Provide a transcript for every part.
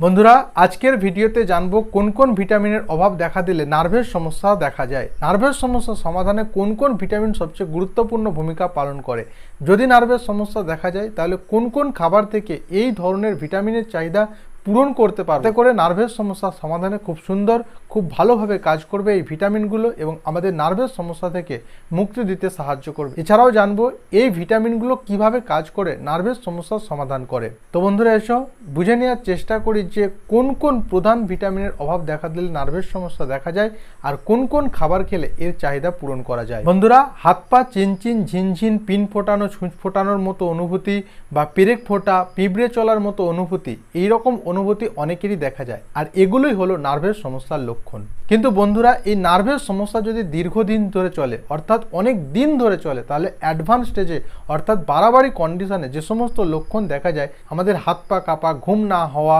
বন্ধুরা, আজকের ভিডিওতে জানব কোন কোন ভিটামিনের অভাব দেখা দিলে নার্ভের সমস্যা দেখা যায়। নার্ভের সমস্যা সমাধানে কোন কোন ভিটামিন সবচেয়ে গুরুত্বপূর্ণ ভূমিকা পালন করে? যদি নার্ভের সমস্যা দেখা যায়, তাহলে কোন কোন খাবার থেকে এই ধরনের ভিটামিনের চাহিদা পূরণ করতে পারবে। এতে করে নার্ভের সমস্যা সমাধানে খুব সুন্দর, খুব ভালোভাবে কাজ করবে এই ভিটামিনগুলো এবং আমাদের নার্ভের সমস্যা থেকে মুক্তি দিতে সাহায্য করবে। এছাড়াও জানব এই ভিটামিনগুলো কীভাবে কাজ করে নার্ভের সমস্যার সমাধান করে। তো বন্ধুরা, এসো বুঝে নেওয়ার চেষ্টা করি যে কোন কোন প্রধান ভিটামিনের অভাব দেখা দিলে নার্ভের সমস্যা দেখা যায় আর কোন কোন খাবার খেলে এর চাহিদা পূরণ করা যায়। বন্ধুরা, হাত পা চিনচিন ঝিনঝিন পিন ফোটানো, ছুঁচ ফোটানোর মতো অনুভূতি বা পেরেক ফোটা, পিঁপড়ে চলার মতো অনুভূতি এই রকম অনুভূতি অনেকেরই দেখা যায়। আর এগুলোই হলো নার্ভের সমস্যার লক্ষণ। কিন্তু বন্ধুরা, এই নার্ভের সমস্যা যদি দীর্ঘদিন ধরে চলে, অর্থাৎ অনেক দিন ধরে চলে, তাহলে অ্যাডভান্স স্টেজে অর্থাৎ বাড়াবাড়ি কন্ডিশনে যে সমস্ত লক্ষণ দেখা যায়, আমাদের হাত পা কাঁপা, ঘুম না হওয়া,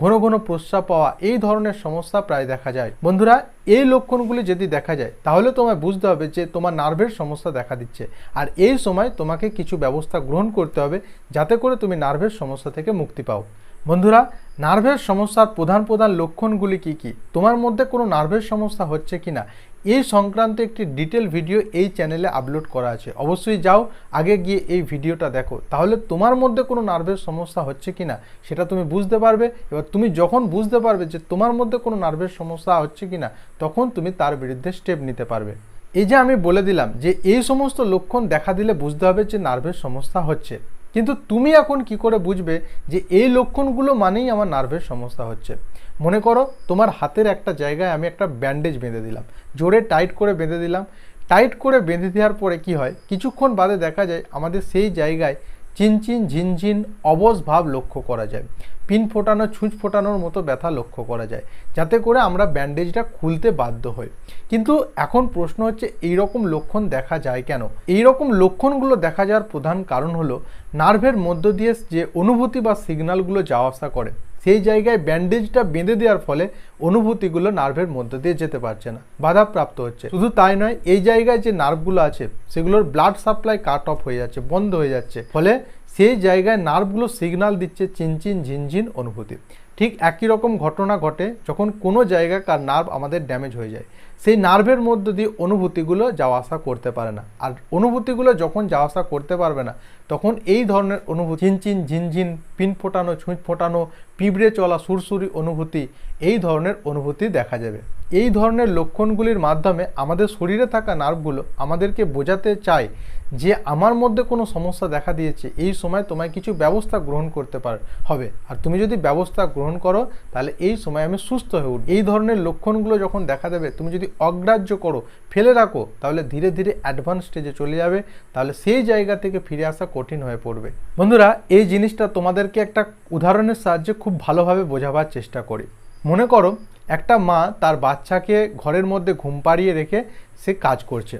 ঘন ঘন প্রস্রাব পাওয়া, এই ধরনের সমস্যা প্রায় দেখা যায়। বন্ধুরা, এই লক্ষণগুলি যদি দেখা যায়, তাহলে তোমায় বুঝতে হবে যে তোমার নার্ভের সমস্যা দেখা দিচ্ছে। আর এই সময় তোমাকে কিছু ব্যবস্থা গ্রহণ করতে হবে, যাতে করে তুমি নার্ভের সমস্যা থেকে মুক্তি পাও। বন্ধুরা, নার্ভের সমস্যার প্রধান প্রধান লক্ষণগুলি কি কি? তোমার মধ্যে কোনো নার্ভের সমস্যা হচ্ছে কি না? এই সংক্রান্ত একটি ডিটেল ভিডিও এই চ্যানেলে আপলোড করা আছে। অবশ্যই যাও, আগে গিয়ে এই ভিডিওটা দেখো। তাহলে তোমার মধ্যে কোনো নার্ভের সমস্যা হচ্ছে কি না, সেটা তুমি বুঝতে পারবে। এবার তুমি যখন বুঝতে পারবে যে তোমার মধ্যে কোনো নার্ভের সমস্যা হচ্ছে কি না, তখন তুমি তার বিরুদ্ধে স্টেপ নিতে পারবে। এই যে আমি বলে দিলাম যে এই সমস্ত লক্ষণ দেখা দিলে বুঝতে হবে যে নার্ভের সমস্যা হচ্ছে। কিন্তু তুমি এখন কি করে বুঝবে যে এই লক্ষণগুলো মানেই আমার নার্ভের সমস্যা হচ্ছে? মনে করো তোমার হাতের একটা জায়গায় আমি একটা ব্যান্ডেজ বেঁধে দিলাম। জোরে টাইট করে বেঁধে দিলাম। টাইট করে বেঁধে দেওয়ার পরে কি হয়? কিছুক্ষণ বাদে দেখা যায় আমাদের সেই জায়গায় চিনচিন, ঝিনঝিন, অবশ ভাব লক্ষ্য করা যায়। পিন ফোটানো, ছুঁচ ফোটানোর মতো ব্যথা লক্ষ্য করা যায়, যাতে করে আমরা ব্যান্ডেজটা খুলতে বাধ্য হই। কিন্তু এখন প্রশ্ন হচ্ছে এই রকম লক্ষণ দেখা যায় কেন? এই রকম লক্ষণগুলো দেখা যাওয়ার প্রধান কারণ হলো, নার্ভের মধ্য দিয়ে যে অনুভূতি বা সিগন্যালগুলো যাওয়া আসা করে। সেই জায়গায় ব্যান্ডেজটা বেঁধে দেওয়ার ফলে অনুভূতিগুলো নার্ভের মধ্য দিয়ে যেতে পারছে না, বাধাপ্রাপ্ত হচ্ছে। শুধু তাই নয়, এই জায়গায় যে নার্ভগুলো আছে, সেগুলোর ব্লাড সাপ্লাই কাট অফ হয়ে যাচ্ছে, বন্ধ হয়ে যাচ্ছে। ফলে সেই জায়গায় নার্ভগুলো সিগনাল দিচ্ছে চিনচিন ঝিনঝিন অনুভূতি। ঠিক একই রকম ঘটনা ঘটে যখন কোনো জায়গাকার নার্ভ আমাদের ড্যামেজ হয়ে যায়। সেই নার্ভের মধ্য দিয়ে অনুভূতিগুলো যাওয়া আসা করতে পারে না। আর অনুভূতিগুলো যখন যাওয়া আসা করতে পারবে না, তখন এই ধরনের অনুভূতি চিনচিন ঝিনঝিন পিন ফোটানো, ছুঁচ ফোটানো, পিঁপড়ে চলা, সুরসুরি অনুভূতি, এই ধরনের অনুভূতি দেখা যাবে। এই ধরনের লক্ষণগুলির মাধ্যমে আমাদের শরীরে থাকা নার্ভগুলো আমাদেরকে বোঝাতে চায় যে আমার মধ্যে কোনো সমস্যা দেখা দিয়েছে, এই সময় তোমায় কিছু ব্যবস্থা গ্রহণ করতে পার, হবে। আর তুমি যদি ব্যবস্থা গ্রহণ করো, তাহলে এই সময় আমি সুস্থ হয়ে উঠব। এই ধরনের লক্ষণগুলো যখন দেখা দেবে, তুমি যদি অগ্রাহ্য করো, ফেলে রাখো, তাহলে ধীরে ধীরে অ্যাডভান্স স্টেজে চলে যাবে, তাহলে সেই জায়গা থেকে ফিরে আসা কঠিন হয়ে পড়বে। বন্ধুরা, এই জিনিসটা তোমাদেরকে একটা উদাহরণের সাহায্যে খুব ভালোভাবে বোঝাবার চেষ্টা করি। মনে করো, একটা মা তার বাচ্চাকে ঘরের মধ্যে ঘুম পাড়িয়ে রেখে সে কাজ করছে।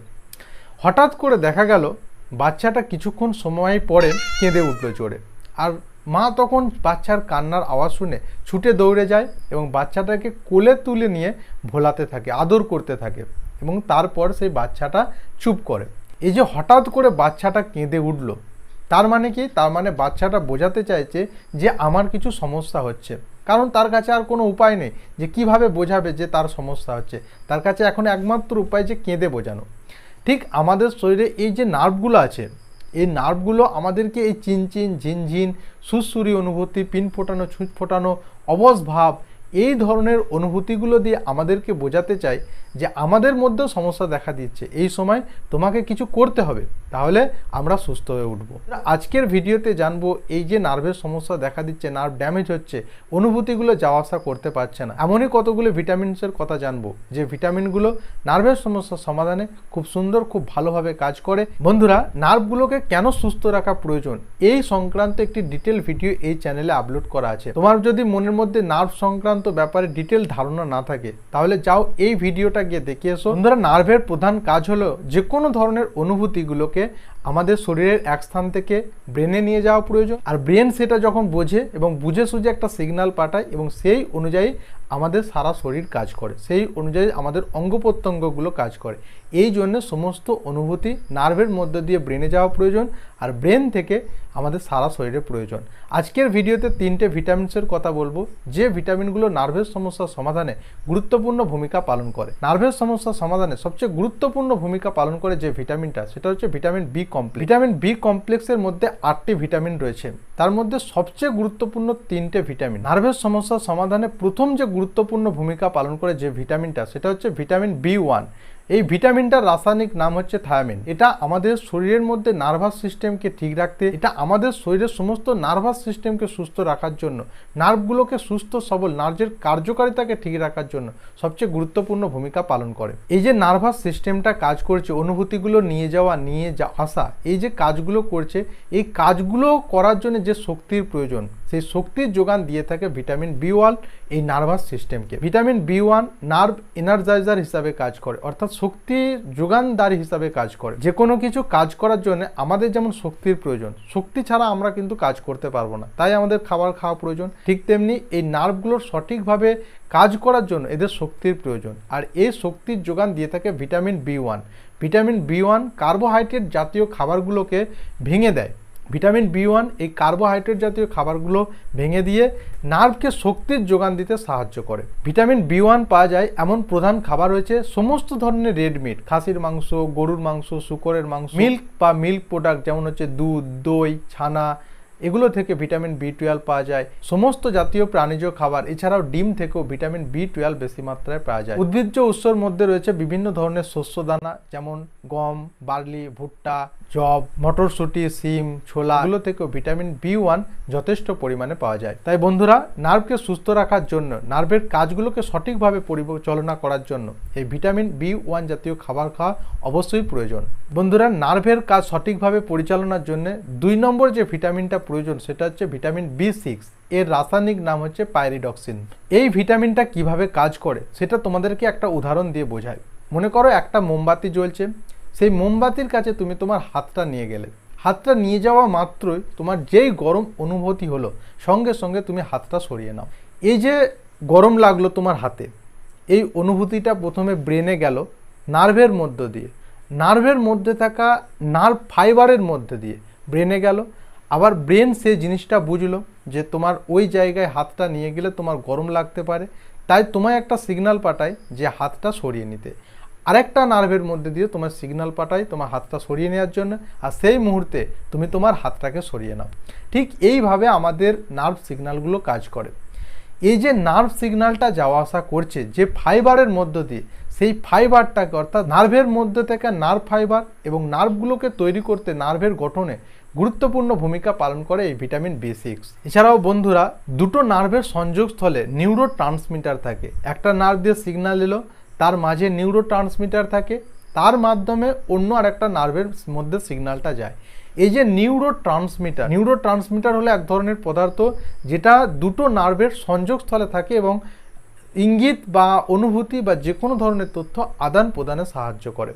হঠাৎ করে দেখা গেল, বাচ্চাটা কিছুক্ষণ সময় পরে কেঁদে উঠল জোরে। আর মা তখন বাচ্চার কান্নার আওয়াজ শুনে ছুটে দৌড়ে যায় এবং বাচ্চাটাকে কোলে তুলে নিয়ে ভোলাতে থাকে, আদর করতে থাকে এবং তারপর সেই বাচ্চাটা চুপ করে। এই যে হঠাৎ করে বাচ্চাটা কেঁদে উঠল, তার মানে কি? তার মানে বাচ্চাটা বোঝাতে চাইছে যে আমার কিছু সমস্যা হচ্ছে। কারণ তার কাছে আর কোনো উপায় নেই যে কীভাবে বোঝাবে যে তার সমস্যা হচ্ছে। তার কাছে এখন একমাত্র উপায় যে কেঁদে বোঝানো। ঠিক আমাদের শরীরে এই যে নার্ভগুলো আছে এই নার্ভগুলো আমাদেরকে এই চিনচিন ঝিনঝিন সুসুরি অনুভূতি, পিন ফোটানো, ছুঁচ ফোটানো অবস ভাব, এই ধরনের অনুভূতিগুলো দিয়ে আমাদেরকে বোঝাতে চাই যে আমাদের মধ্যেও সমস্যা দেখা দিচ্ছে। এই সময় তোমাকে কিছু করতে হবে, তাহলে আমরা সুস্থ হয়ে উঠব। আজকের ভিডিওতে জানব, এই যে নার্ভের সমস্যা দেখা দিচ্ছে নার্ভ ড্যামেজ হচ্ছে, অনুভূতিগুলো যাওয়া আসা করতে পারছে না। এমনই কতগুলো ভিটামিনসের কথা জানব, যে ভিটামিনগুলো নার্ভের সমস্যার সমাধানে খুব সুন্দর, খুব ভালোভাবে কাজ করে। বন্ধুরা নার্ভগুলোকে কেন সুস্থ রাখা প্রয়োজন? এই সংক্রান্ত একটি ডিটেল ভিডিও এই চ্যানেলে আপলোড করা আছে। তোমার যদি মনের মধ্যে নার্ভ সংক্রান্ত ব্যাপারে ডিটেল ধারণা না থাকে, তাহলে যাও এই ভিডিওটা গিয়ে দেখে এসো বন্ধুরা নার্ভের প্রধান কাজ হলো যে কোনো ধরনের অনুভূতিগুলোকে আমাদের শরীরের এক স্থান থেকে ব্রেনে নিয়ে যাওয়া প্রয়োজন। আর ব্রেন সেটা যখন বোঝে এবং বুঝে সুঝে একটা সিগন্যাল পাঠায় এবং সেই অনুযায়ী আমাদের সারা শরীর কাজ করে, সেই অনুযায়ী আমাদের অঙ্গ প্রত্যঙ্গগুলো কাজ করে। এই জন্য সমস্ত অনুভূতি নার্ভের মধ্য দিয়ে ব্রেনে যাওয়া প্রয়োজন আর ব্রেন থেকে আমাদের সারা শরীরে প্রয়োজন। আজকের ভিডিওতে তিনটে ভিটামিনসের কথা বলব। যে ভিটামিনগুলো নার্ভের সমস্যার সমাধানে গুরুত্বপূর্ণ ভূমিকা পালন করে। নার্ভের সমস্যার সমাধানে সবচেয়ে গুরুত্বপূর্ণ ভূমিকা পালন করে যে ভিটামিনটা সেটা হচ্ছে vitamin B complex vitamin B কমপ্লেক্সের মধ্যে আটটি ভিটামিন রয়েছে। তার মধ্যে সবচেয়ে গুরুত্বপূর্ণ তিনটে ভিটামিন নার্ভের সমস্যা সমাধানে প্রথম যে গুরুত্বপূর্ণ ভূমিকা পালন করে যে ভিটামিনটা সেটা হচ্ছে ভিটামিন বি ওয়ান এই ভিটামিনটার রাসায়নিক নাম হচ্ছে থায়ামিন। এটা আমাদের শরীরের মধ্যে নার্ভাস সিস্টেমকে ঠিক রাখতে, এটা আমাদের শরীরের সমস্ত নার্ভাস সিস্টেমকে সুস্থ রাখার জন্য, নার্ভগুলোকে সুস্থ, সবল, নার্ভের কার্যকারিতাকে ঠিক রাখার জন্য সবচেয়ে গুরুত্বপূর্ণ ভূমিকা পালন করে। এই যে নার্ভাস সিস্টেমটা কাজ করছে, অনুভূতিগুলো নিয়ে যাওয়া, নিয়ে যা আসা, এই যে কাজগুলো করছে, এই কাজগুলো করার জন্য যে শক্তির প্রয়োজন সেই শক্তির যোগান দিয়ে থাকে ভিটামিন বি ওয়ান এই নার্ভাস সিস্টেমকে। Vitamin B one nerve energizer হিসাবে কাজ করে, অর্থাৎ শক্তির যোগানদার হিসাবে কাজ করে। যে কোনো কিছু কাজ করার জন্য আমাদের যেমন শক্তির প্রয়োজন, শক্তি ছাড়া আমরা কিন্তু কাজ করতে পারব না, তাই আমাদের খাবার খাওয়া প্রয়োজন। ঠিক তেমনি এই নার্ভগুলোর সঠিকভাবে কাজ করার জন্য এদের শক্তির প্রয়োজন, আর এই শক্তির যোগান দিয়ে থাকে vitamin B one. Vitamin B one carbohydrate জাতীয় খাবারগুলোকে ভেঙে দেয় ভিটামিন বি ওয়ান, এই কার্বোহাইড্রেট জাতীয় খাবারগুলো ভেঙে দিয়ে নার্ভকে শক্তির যোগান দিতে সাহায্য করে। ভিটামিন বি ওয়ান পাওয়া যায় এমন প্রধান খাবার রয়েছে সমস্ত ধরনের রেড মিট, খাসির মাংস, গরুর মাংস, শুকরের মাংস, মিল্ক বা মিল্ক প্রোডাক্ট যেমন হচ্ছে দুধ, দই, ছানা এগুলো থেকে ভিটামিন বি টুয়েলভ পাওয়া যায়। সমস্ত জাতীয় প্রাণীজ খাবার, এছাড়াও ডিম থেকেও ভিটামিন বি টুয়েলভ বেশি মাত্রায় পাওয়া যায়। উদ্ভিজ্জ উৎসর মধ্যে রয়েছে বিভিন্ন ধরনের শস্য দানা, যেমন গম, বার্লি, ভুট্টা জব মটরশুঁটি সিম ছোলা, এগুলো থেকেও ভিটামিন বি ওয়ান যথেষ্ট পরিমাণে পাওয়া যায়। তাই বন্ধুরা, নার্ভকে সুস্থ রাখার জন্য, নার্ভের কাজগুলোকে সঠিকভাবে পরিচালনা করার জন্য এই ভিটামিন বি ওয়ান জাতীয় খাবার খাওয়া অবশ্যই প্রয়োজন। বন্ধুরা, নার্ভের কাজ সঠিকভাবে পরিচালনার জন্য দুই নম্বর যে ভিটামিনটা প্রয়োজন সেটা হচ্ছে ভিটামিন বি সিক্স এর রাসায়নিক নাম হচ্ছে পাইরিডক্সিন এই ভিটামিনটা কীভাবে কাজ করে সেটা তোমাদেরকে একটা উদাহরণ দিয়ে বোঝায় মনে করো একটা মোমবাতি জ্বলছে, সেই মোমবাতির কাছে তুমি তোমার হাতটা নিয়ে গেলে। হাতটা নিয়ে যাওয়া মাত্রই তোমার যেই গরম অনুভূতি হলো, সঙ্গে সঙ্গে তুমি হাতটা সরিয়ে নাও। এই যে গরম লাগল তোমার হাতে, এই অনুভূতিটা প্রথমে ব্রেনে গেল নার্ভের মধ্য দিয়ে। নার্ভের মধ্যে থাকা নার্ভ ফাইবারের মধ্যে দিয়ে ব্রেনে গেল আবার ব্রেন সে জিনিসটা বুঝলো যে তোমার ওই জায়গায় হাতটা নিয়ে গেলে তোমার গরম লাগতে পারে। তাই তোমায় একটা সিগনাল পাঠায় যে হাতটা সরিয়ে নিতে। আরেকটা নার্ভের মধ্যে দিয়ে তোমার সিগন্যাল পাঠায় তোমার হাতটা সরিয়ে নেওয়ার জন্য। আর সেই মুহূর্তে তুমি তোমার হাতটাকে সরিয়ে নাও। ঠিক এইভাবে আমাদের নার্ভ সিগনালগুলো কাজ করে। এই যে নার্ভ সিগনালটা যাওয়া আসা করছে, যে ফাইবারের মধ্য দিয়ে সেই ফাইবারটাকে, অর্থাৎ নার্ভের মধ্যে থেকে নার্ভ ফাইবার এবং নার্ভগুলোকে তৈরি করতে নার্ভের গঠনে গুরুত্বপূর্ণ ভূমিকা পালন করে এই ভিটামিন বি সিক্স এছাড়াও বন্ধুরা, দুটো নার্ভের সংযোগস্থলে নিউরো ট্রান্সমিটার থাকে। একটা নার্ভ দিয়ে সিগন্যাল এলো, তার মাঝে নিউরো ট্রান্সমিটার থাকে, তার মাধ্যমে অন্য আরেকটা নার্ভের মধ্যে সিগনালটা যায়। এই যে নিউরো ট্রান্সমিটার নিউরো ট্রান্সমিটার হলো এক ধরনের পদার্থ যেটা দুটো নার্ভের সংযোগস্থলে থাকে এবং ইঙ্গিত বা অনুভূতি বা যে কোনো ধরনের তথ্য আদান প্রদানে সাহায্য করে।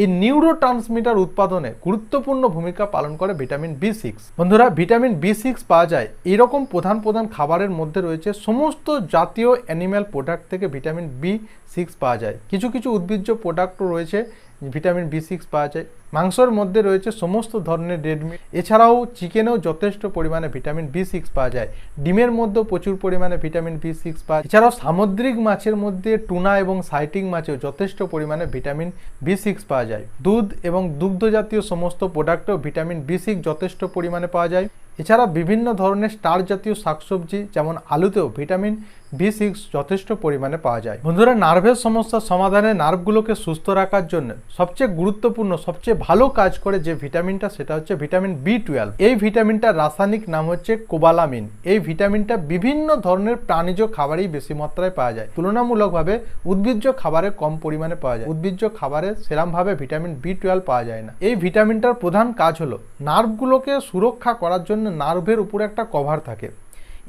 এই নিউরো ট্রান্সমিটার উৎপাদনে গুরুত্বপূর্ণ ভূমিকা পালন করে ভিটামিন বি সিক্স। বন্ধুরা, ভিটামিন বি সিক্স পাওয়া যায় এরকম প্রধান প্রধান খাবারের মধ্যে রয়েছে সমস্ত জাতীয় অ্যানিম্যাল প্রোডাক্ট থেকে ভিটামিন বি সিক্স পাওয়া যায়। কিছু কিছু উদ্ভিজ্জ প্রোডাক্টও রয়েছে ভিটামিন বি সিক্স পাওয়া যায়। মাংসর মধ্যে রয়েছে সমস্ত ধরনের রেডমিট এছাড়াও চিকেনেও যথেষ্ট পরিমাণে ভিটামিন বি সিক্স পাওয়া যায়। ডিমের মধ্যেও প্রচুর পরিমাণে ভিটামিন বি সিক্স পাওয়া যায়। এছাড়াও সামুদ্রিক মাছের মধ্যে টুনা এবং সাইটিং মাছেও যথেষ্ট পরিমাণে ভিটামিন বি সিক্স পাওয়া যায়। দুধ এবং দুগ্ধ জাতীয় সমস্ত প্রোডাক্টেও ভিটামিন বি সিক্স যথেষ্ট পরিমাণে পাওয়া যায়। এছাড়া বিভিন্ন ধরনের স্টার জাতীয় শাকসবজি, যেমন আলুতেও ভিটামিন বি সিক্স যথেষ্ট পরিমাণে পাওয়া যায়। বন্ধুরা নার্ভের সমস্যার সমাধানে নার্ভগুলোকে সুস্থ রাখার জন্য সবচেয়ে গুরুত্বপূর্ণ, সবচেয়ে ভালো কাজ করে যে ভিটামিনটা, সেটা হচ্ছে ভিটামিন বি টুয়েলভ এই ভিটামিনটার রাসায়নিক নাম হচ্ছে কোবালামিন। এই ভিটামিনটা বিভিন্ন ধরনের প্রাণীজ খাবারেই বেশি মাত্রায় পাওয়া যায়। তুলনামূলকভাবে উদ্ভিজ্জ খাবারে কম পরিমাণে পাওয়া যায়। উদ্ভিজ্জ খাবারে সেরামভাবে ভিটামিন বি টুয়েলভ পাওয়া যায় না। এই ভিটামিনটার প্রধান কাজ হলো নার্ভগুলোকে সুরক্ষা করার জন্য নার্ভের উপরে একটা কভার থাকে।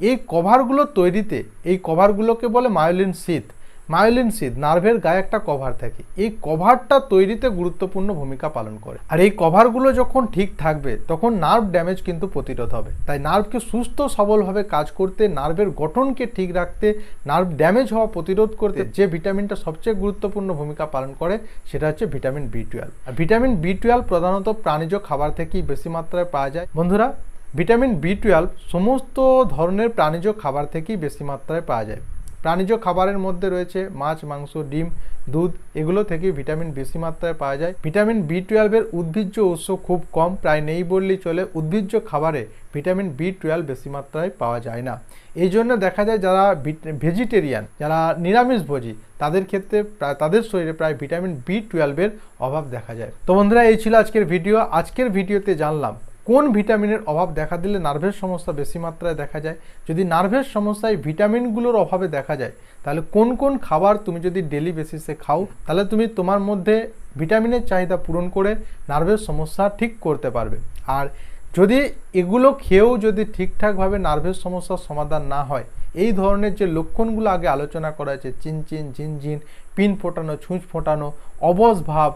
এই কভারগুলো তৈরিতে, এই কভারগুলোকে বলে মায়োলিন শীত। মায়োলিন সিদ নার্ভের গায়ে একটা কভার থাকে। এই কভারটা তৈরিতে গুরুত্বপূর্ণ ভূমিকা পালন করে। আর এই কভারগুলো যখন ঠিক থাকবে, তখন নার্ভ ড্যামেজ কিন্তু প্রতিরোধ হবে। তাই নার্ভকে সুস্থ, সবলভাবে কাজ করতে, নার্ভের গঠনকে ঠিক রাখতে, নার্ভ ড্যামেজ হওয়া প্রতিরোধ করতে যে ভিটামিনটা সবচেয়ে গুরুত্বপূর্ণ ভূমিকা পালন করে, সেটা হচ্ছে ভিটামিন বি টুয়েলভ আর ভিটামিন বি টুয়েলভ প্রধানত প্রাণীজ খাবার থেকেই বেশি মাত্রায় পাওয়া যায়। বন্ধুরা ভিটামিন বি টুয়েলভ সমস্ত ধরনের প্রাণীজ খাবার থেকেই বেশি মাত্রায় পাওয়া যায়। প্রাণীজ খাবারের মধ্যে রয়েছে মাছ, মাংস, ডিম, দুধ, এগুলো থেকে ভিটামিন বেশি মাত্রায় পাওয়া যায়। ভিটামিন বি টুয়েলভের উদ্ভিজ্জ উৎস খুব কম, প্রায় নেই বললেই চলে। উদ্ভিজ্জ খাবারে ভিটামিন বি টুয়েলভ বেশি মাত্রায় পাওয়া যায় না। এই জন্য দেখা যায় যারা ভেজিটেরিয়ান, যারা নিরামিষভোজী, তাদের ক্ষেত্রে প্রায়, তাদের শরীরে প্রায় ভিটামিন বি টুয়েলভের অভাব দেখা যায়। তো বন্ধুরা, এই ছিল আজকের ভিডিও। আজকের ভিডিওতে জানলাম কোন ভিটামিনের অভাব দেখা দিলে নার্ভের সমস্যা বেশি মাত্রায় দেখা যায়? যদি নার্ভের সমস্যায় ভিটামিনগুলোর অভাবে দেখা যায়, তাহলে কোন কোন খাবার তুমি যদি ডেলি বেসিসে খাও, তাহলে তুমি তোমার মধ্যে ভিটামিনের চাহিদা পূরণ করে নার্ভের সমস্যা ঠিক করতে পারবে। আর যদি এগুলো খেয়েও যদি ঠিকঠাকভাবে নার্ভের সমস্যার সমাধান না হয়, এই ধরনের যে লক্ষণগুলো আগে আলোচনা করা হয়েছে, চিনচিন, ঝিনঝিন, পিন ফোটানো, ছুঁচ ফোটানো অবস ভাব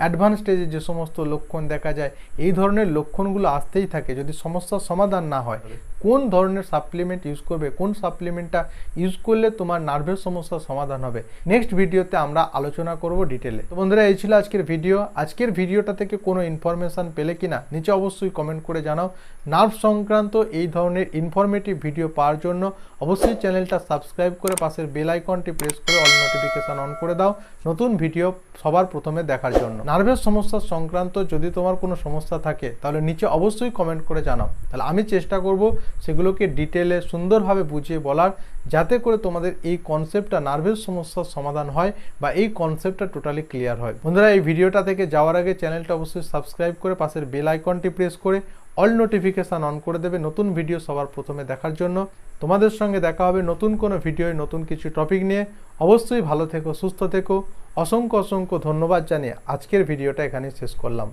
অ্যাডভান্স স্টেজে যে সমস্ত লক্ষণ দেখা যায় এই ধরনের লক্ষণগুলো আসতেই থাকে যদি সমস্যার সমাধান না হয়। কোন ধরনের সাপ্লিমেন্ট ইউজ করবে কোন সাপ্লিমেন্টটা ইউজ করলে তোমার নার্ভের সমস্যার সমাধান হবে? নেক্সট ভিডিওতে আমরা আলোচনা করব ডিটেলে তো বন্ধুরা এই ছিল আজকের ভিডিও আজকের ভিডিওটা থেকে কোনো ইনফরমেশান পেলে কিনা নিচে অবশ্যই কমেন্ট করে জানাও। নার্ভ সংক্রান্ত এই ধরনের ইনফরমেটিভ ভিডিও পাওয়ার জন্য অবশ্যই চ্যানেলটা সাবস্ক্রাইব করে পাশের বেল আইকনটি প্রেস করে অল নোটিফিকেশান অন করে দাও নতুন ভিডিও সবার প্রথমে দেখার জন্য। নার্ভের সমস্যা সংক্রান্ত যদি তোমার কোনো সমস্যা থাকে, তাহলে নিচে অবশ্যই কমেন্ট করে জানাও। তাহলে আমি চেষ্টা করব সেগুলোকে ডিটেলে সুন্দরভাবে বুঝিয়ে বলার, যাতে করে তোমাদের এই কনসেপ্টটা নার্ভের সমস্যার সমাধান হয় বা এই কনসেপ্টটা টোটালি ক্লিয়ার হয়। বন্ধুরা, এই ভিডিওটা থেকে যাওয়ার আগে চ্যানেলটা অবশ্যই সাবস্ক্রাইব করে পাশের বেল আইকনটি প্রেস করে অল নোটিফিকেশান অন করে দেবে নতুন ভিডিও সবার প্রথমে দেখার জন্য। তোমাদের সঙ্গে দেখা হবে নতুন কোনো ভিডিওয় নতুন কিছু টপিক নিয়ে। অবশ্যই ভালো থেকো, সুস্থ থেকো। অসংখ্য অসংখ্য ধন্যবাদ জানিয়ে আজকের ভিডিওটা এখানে শেষ করলাম।